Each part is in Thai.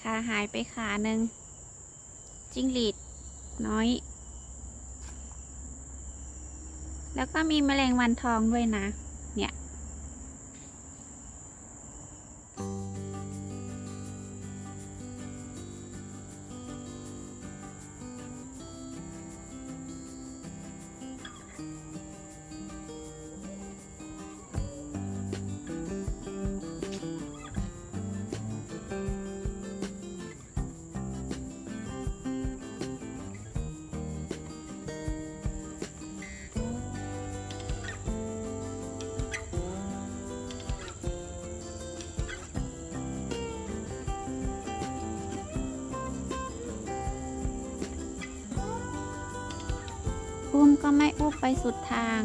ขาหายไปขาหนึ่งจิ้งหรีดน้อย แล้วก็มีแมลงวันทองด้วยนะ เนี่ย อุ้มก็ไม่อุ้มไปสุดทาง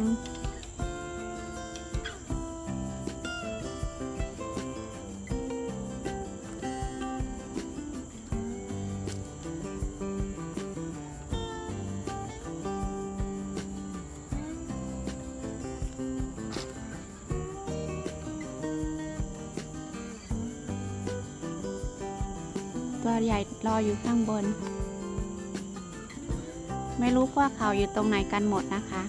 ตัวใหญ่รออยู่ข้างบน ไม่รู้ว่าเขาอยู่ตรงไหนกันหมดนะคะ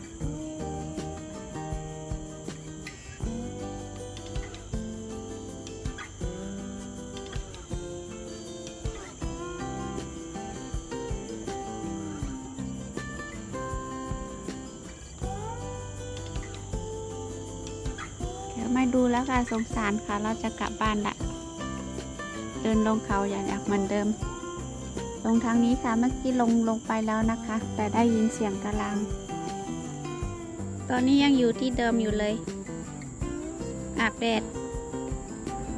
เดี๋ยวไม่ดูแล้วค่ะสงสารค่ะ เราจะกลับบ้านละ เดินลงเขาอย่างอยากเหมือนเดิม ลงทางนี้ค่ะเมื่อกี้ลงลงไปแล้วนะคะ แต่ได้ยินเสียงกระลัง ตอนนี้ยังอยู่ที่เดิมอยู่เลยอาบแดด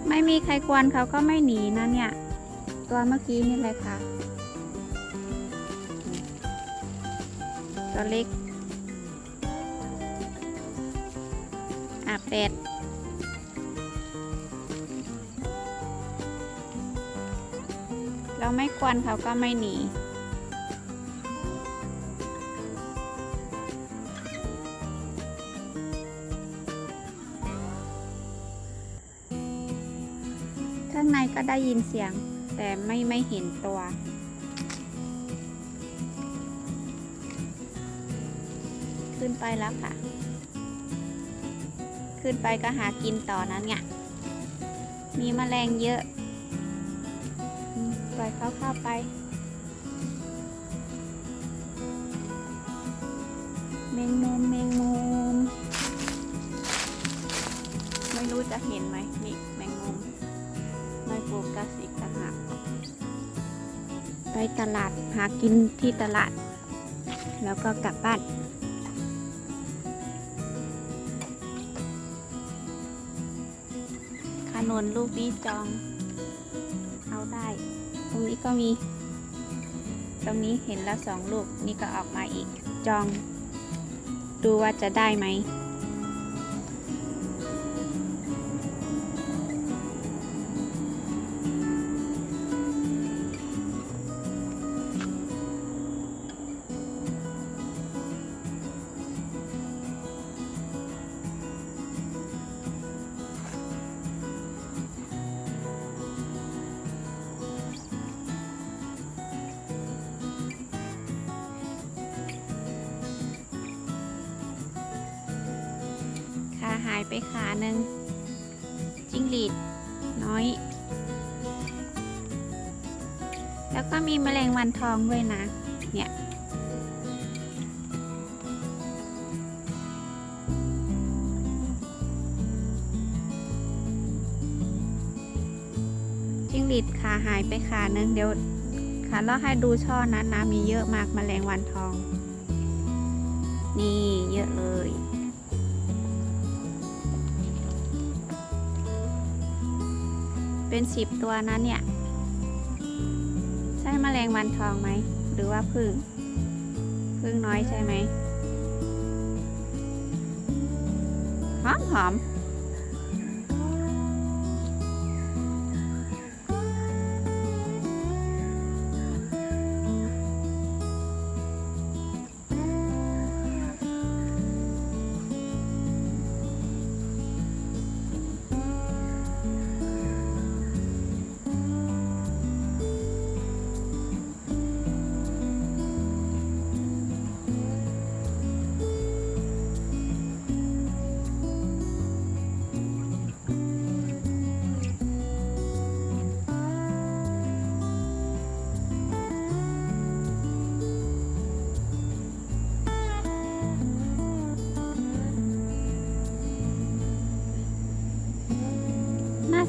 ไม่มีใครกวนเขาก็ไม่หนีนะเนี่ย ตัวเมื่อกี้นี่เลยค่ะ ตัวเล็กอาบแดด เราไม่กวนเขาก็ไม่หนีข้างในก็ได้ยินเสียง แต่ไม่ไม่เห็นตัวขึ้นไปแล้วค่ะ ขึ้นไปก็หากินต่อนะเนี่ยมีแมลงเยอะ ปล่อยเขาเข้าไปแมงมุมแมงมุมไม่รู้จะเห็นไหมนี่แมงมุมไม่โฟกัสอีกต่างหากไปตลาดหากินที่ตลาด แล้วก็กลับบ้านขนนลูกนี้จอง เอาได้ ตรงนี้ก็มี ตรงนี้เห็นแล้วสองลูก นี่ก็ออกมาอีก จอง ดูว่าจะได้ไหม ไปขาหนึ่งจิ้งหรีดน้อย แล้วก็มีแมลงวันทองด้วยนะ เนี่ยจิ้งหรีดขาหายไปขาหนึ่งเดี๋ยวขาเลาะให้ดูช่อนั้นนะมีเยอะมากแมลงวันทอง นี่เยอะเลย เป็นสิบตัวนั้นเนี่ย ใช่แมลงวันทองไหม หรือว่าพึ่งพึ่งน้อยใช่ไหมหอมหอม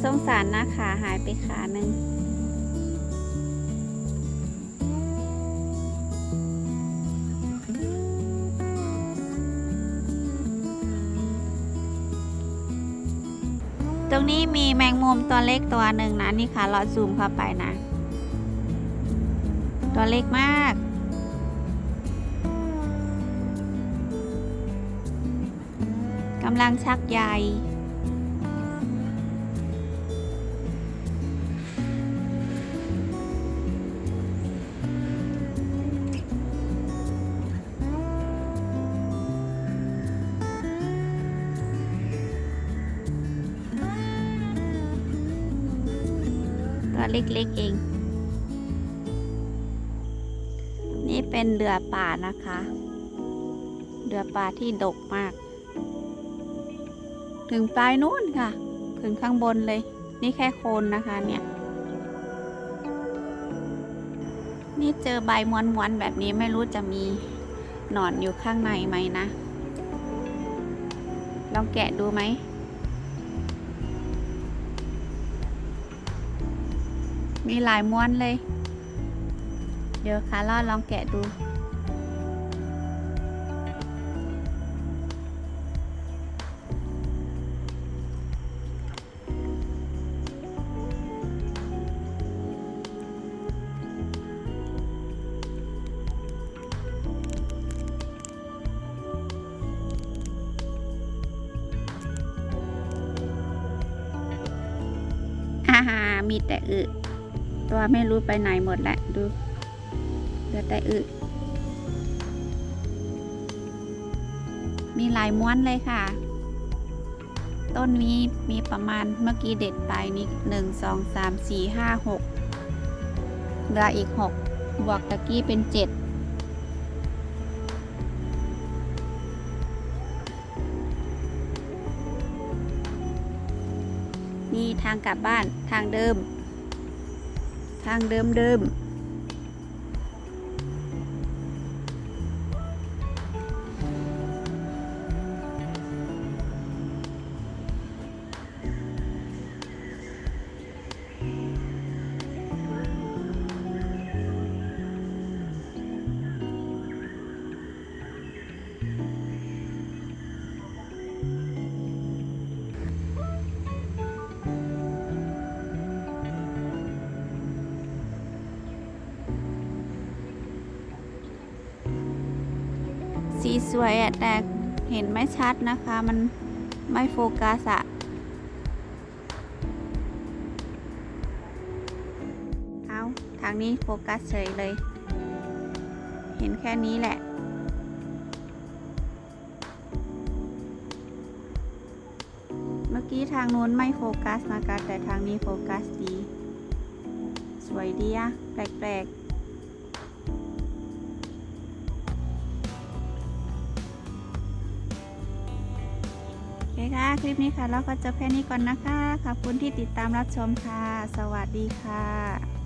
สงสารนะขาหายไปขาหนึ่งตรงนี้มีแมงมุมตัวเล็กตัวหนึ่งนะนี่ค่ะเราซูมเข้าไปนะ ตัวเล็กมาก กำลังชักใย ตัวเล็กๆเอง นี่เป็นเรือป่านะคะ เรือป่าที่ดกมาก ถึงปลายนู้นค่ะ ถึงข้างบนเลย นี่แค่โคนนะคะเนี่ย นี่เจอใบม้วนๆแบบนี้ไม่รู้จะมีหนอนอยู่ข้างในไหมนะ ลองแกะดูไหม มีหลายม้วนเลย เดี๋ยวคาร่าลองแกะดูฮ่าฮ่ามีแต่อึ ตัวไม่รู้ไปไหนหมดแหละดูเหลือแต่อึมีหลายม้วนเลยค่ะ ต้นนี้มีประมาณเมื่อกี้เด็ดไปนี่หนึ่งสองสามสี่ห้าหกเหลืออีกหกบวกตะกี้เป็นเจ็ดนี่ทางกลับบ้านทางเดิม ทางเดิมเสีสวยอะแต่เห็นไม่ชัดนะคะ มันไม่โฟกัสอะเอาทางนี้โฟกัสเฉยเลย เห็นแค่นี้แหละเมื่อกี้ทางนู้นไม่โฟกัสนะคะ แต่ทางนี้โฟกัสดี สวยดีอะแปลกๆ ค่ะ คลิปนี้ค่ะ เราก็จะแค่นี้ก่อนนะคะ ขอบคุณที่ติดตามรับชมค่ะ สวัสดีค่ะ